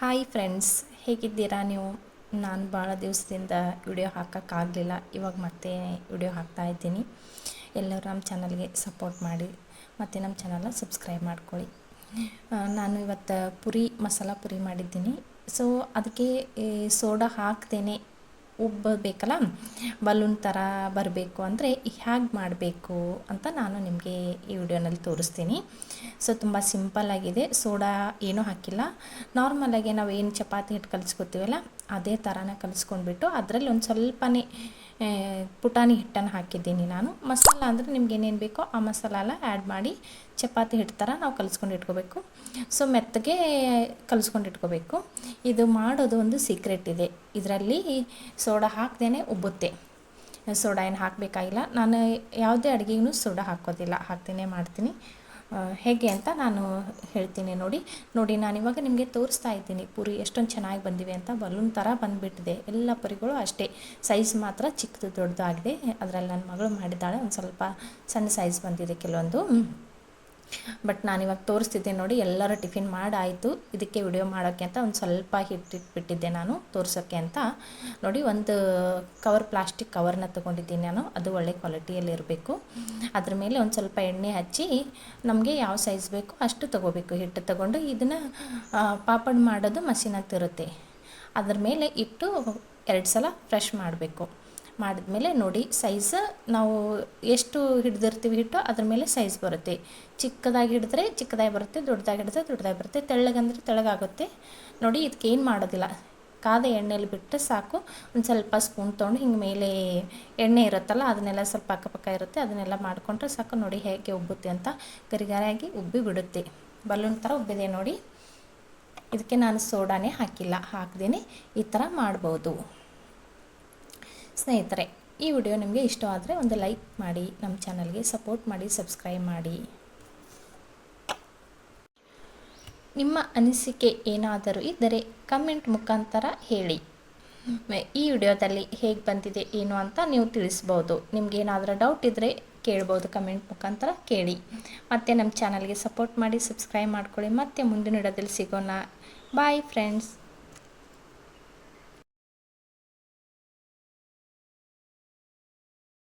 Hi friends ಹೇಗಿದ್ದೀರಾ ನೀವು? ನಾನು ಭಾಳ ದಿವಸದಿಂದ ವಿಡಿಯೋ ಹಾಕೋಕ್ಕಾಗಲಿಲ್ಲ ಇವಾಗ ಮತ್ತೆ ವಿಡಿಯೋ ಹಾಕ್ತಾ ಇದ್ದೀನಿ. ಎಲ್ಲರೂ ನಮ್ಮ ಚಾನಲ್ಗೆ ಸಪೋರ್ಟ್ ಮಾಡಿ. ಮತ್ತು ನಮ್ಮ ಚಾನಲ್ನ ಸಬ್ಸ್ಕ್ರೈಬ್ ಮಾಡ್ಕೊಳ್ಳಿ. ನಾನು ಇವತ್ತು ಪುರಿ, ಮಸಾಲ ಪುರಿ ಮಾಡಿದ್ದೀನಿ. ಸೊ ಅದಕ್ಕೆ ಸೋಡಾ ಹಾಕ್ದೇನೆ ಉಬ್ಬಬೇಕಲ್ಲ ಬಲೂನ್ ಥರ ಬರಬೇಕು ಅಂದರೆ ಹೇಗೆ ಮಾಡಬೇಕು ಅಂತ ನಾನು ನಿಮಗೆ ಈ ವಿಡಿಯೋನಲ್ಲಿ ತೋರಿಸ್ತೀನಿ. ಸೊ ತುಂಬ ಸಿಂಪಲ್ಲಾಗಿದೆ ಸೋಡಾ ಏನೂ ಹಾಕಿಲ್ಲ. ನಾರ್ಮಲಾಗಿ ನಾವು ಏನು ಚಪಾತಿ ಹಿಟ್ಟು ಕಲಿಸ್ಕೊತೀವಲ್ಲ, ಅದೇ ಥರನ ಕಲಿಸ್ಕೊಂಡ್ಬಿಟ್ಟು ಅದರಲ್ಲಿ ಒಂದು ಸ್ವಲ್ಪನೇ ಪುಟಾಣಿ ಹಿಟ್ಟನ್ನು ಹಾಕಿದ್ದೀನಿ ನಾನು. ಮಸಾಲ ಅಂದರೆ ನಿಮ್ಗೆ ಏನೇನು ಬೇಕೋ ಆ ಮಸಾಲ ಎಲ್ಲ ಆ್ಯಡ್ ಮಾಡಿ ಚಪಾತಿ ಹಿಟ್ಟು ಥರ ನಾವು ಕಲಿಸ್ಕೊಂಡು ಇಟ್ಕೋಬೇಕು. ಸೊ ಮೆತ್ತಗೆ ಕಲಿಸ್ಕೊಂಡು ಇಟ್ಕೋಬೇಕು. ಇದು ಮಾಡೋದು ಒಂದು ಸೀಕ್ರೆಟ್ ಇದೆ. ಇದರಲ್ಲಿ ಸೋಡಾ ಹಾಕ್ದೇ ಉಬ್ಬುತ್ತೆ. ಸೋಡಾ ಏನು ಹಾಕಬೇಕಾಗಿಲ್ಲ. ನಾನು ಯಾವುದೇ ಅಡುಗೆಗೂ ಸೋಡಾ ಹಾಕೋದಿಲ್ಲ. ಹಾಕ್ತೇನೆ ಮಾಡ್ತೀನಿ. ಹೇಗೆ ಅಂತ ನಾನು ಹೇಳ್ತೀನಿ ನೋಡಿ. ನೋಡಿ, ನಾನು ಇವಾಗ ನಿಮಗೆ ತೋರಿಸ್ತಾ ಇದ್ದೀನಿ. ಪೂರಿ ಎಷ್ಟೊಂದು ಚೆನ್ನಾಗಿ ಬಂದಿವೆ ಅಂತ. ಬಲೂನ್ ಥರ ಬಂದುಬಿಟ್ಟಿದೆ. ಎಲ್ಲ ಪರಿಗಳು ಅಷ್ಟೇ. ಸೈಜ್ ಮಾತ್ರ ಚಿಕ್ಕದು ದೊಡ್ಡದಾಗಿದೆ ಅದರಲ್ಲಿ ನನ್ನ ಮಗಳು ಮಾಡಿದ್ದಾಳೆ. ಒಂದು ಸ್ವಲ್ಪ ಸಣ್ಣ ಸೈಜ್ ಬಂದಿದೆ ಕೆಲವೊಂದು. ಬಟ್ ನಾನಿವಾಗ ತೋರಿಸ್ತಿದ್ದೀನಿ ನೋಡಿ, ಎಲ್ಲರ ಟಿಫಿನ್ ಮಾಡಾಯಿತು. ಇದಕ್ಕೆ ವಿಡಿಯೋ ಮಾಡೋಕ್ಕೆ ಅಂತ ಒಂದು ಸ್ವಲ್ಪ ಹಿಟ್ಟಿಟ್ಬಿಟ್ಟಿದ್ದೆ ನಾನು ತೋರಿಸೋಕ್ಕೆ ಅಂತ. ನೋಡಿ, ಒಂದು ಕವರ್, ಪ್ಲಾಸ್ಟಿಕ್ ಕವರ್ನ ತೊಗೊಂಡಿದ್ದೀನಿ ನಾನು. ಅದು ಒಳ್ಳೆ ಕ್ವಾಲಿಟಿಯಲ್ಲಿ ಇರಬೇಕು. ಅದ್ರ ಮೇಲೆ ಒಂದು ಸ್ವಲ್ಪ ಎಣ್ಣೆ ಹಚ್ಚಿ, ನಮಗೆ ಯಾವ ಸೈಜ್ ಬೇಕು ಅಷ್ಟು ತೊಗೋಬೇಕು. ಹಿಟ್ಟು ತೊಗೊಂಡು ಇದನ್ನು ಪಾಪಡ್ ಮಾಡೋದು ಮಷೀನ್ ತಿರುತ್ತೆ ಅದ್ರ ಮೇಲೆ ಇಟ್ಟು, ಎರಡು ಸಲ ಫ್ರೆಶ್ ಮಾಡಬೇಕು. ಮಾಡಿದ್ಮೇಲೆ ನೋಡಿ ಸೈಜ್ ನಾವು ಎಷ್ಟು ಹಿಡ್ದಿರ್ತೀವಿ ಹಿಟ್ಟು ಅದ್ರ ಮೇಲೆ ಸೈಜ್ ಬರುತ್ತೆ. ಚಿಕ್ಕದಾಗಿ ಹಿಡಿದ್ರೆ ಚಿಕ್ಕದಾಗಿ ಬರುತ್ತೆ, ದೊಡ್ಡದಾಗಿ ಹಿಡಿದ್ರೆ ದೊಡ್ಡದಾಗಿ ಬರುತ್ತೆ. ತೆಳ್ಳಗಂದ್ರೆ ತೆಳಗಾಗುತ್ತೆ ನೋಡಿ ಇದಕ್ಕೆ ಏನು ಮಾಡೋದಿಲ್ಲ. ಕಾದ ಎಣ್ಣೆಲಿ ಬಿಟ್ಟರೆ ಸಾಕು. ಒಂದು ಸ್ವಲ್ಪ ಸ್ಪೂನ್ ತೊಗೊಂಡು ಹಿಂಗೆ ಮೇಲೆ ಎಣ್ಣೆ ಇರುತ್ತಲ್ಲ, ಅದನ್ನೆಲ್ಲ ಸ್ವಲ್ಪ ಅಕ್ಕಪಕ್ಕ ಇರುತ್ತೆ. ಅದನ್ನೆಲ್ಲ ಮಾಡಿಕೊಂಡ್ರೆ ಸಾಕು. ನೋಡಿ ಹೇಗೆ ಉಬ್ಬುತ್ತೆ ಅಂತ. ಗರಿಗರಿಯಾಗಿ ಉಬ್ಬಿ ಬಿಡುತ್ತೆ. ಬಲೂನ್ ಥರ ಉಬ್ಬಿದೆ ನೋಡಿ. ಇದಕ್ಕೆ ನಾನು ಸೋಡಾನೇ ಹಾಕಿಲ್ಲ. ಹಾಕ್ದೇನೆ ಈ ಥರ ಮಾಡ್ಬೋದು. ಸ್ನೇಹಿತರೆ, ಈ ವಿಡಿಯೋ ನಿಮಗೆ ಇಷ್ಟವಾದರೆ ಒಂದು ಲೈಕ್ ಮಾಡಿ, ನಮ್ಮ ಚಾನಲ್ಗೆ ಸಪೋರ್ಟ್ ಮಾಡಿ, ಸಬ್ಸ್ಕ್ರೈಬ್ ಮಾಡಿ. ನಿಮ್ಮ ಅನಿಸಿಕೆ ಏನಾದರೂ ಇದ್ದರೆ ಕಮೆಂಟ್ ಮುಖಾಂತರ ಹೇಳಿ. ಈ ವಿಡಿಯೋದಲ್ಲಿ ಹೇಗೆ ಬಂದಿದೆ, ಏನು ಅಂತ ನೀವು ತಿಳಿಸ್ಬೋದು. ನಿಮ್ಗೇನಾದರೂ ಡೌಟ್ ಇದ್ದರೆ ಕೇಳ್ಬೋದು ಕಮೆಂಟ್ ಮುಖಾಂತರ ಕೇಳಿ. ಮತ್ತು ನಮ್ಮ ಚಾನಲ್ಗೆ ಸಪೋರ್ಟ್ ಮಾಡಿ, ಸಬ್ಸ್ಕ್ರೈಬ್ ಮಾಡ್ಕೊಳ್ಳಿ. ಮತ್ತೆ ಮುಂದಿನ ವಿಡಿಯೋದಲ್ಲಿ ಸಿಗೋಣ. Bye friends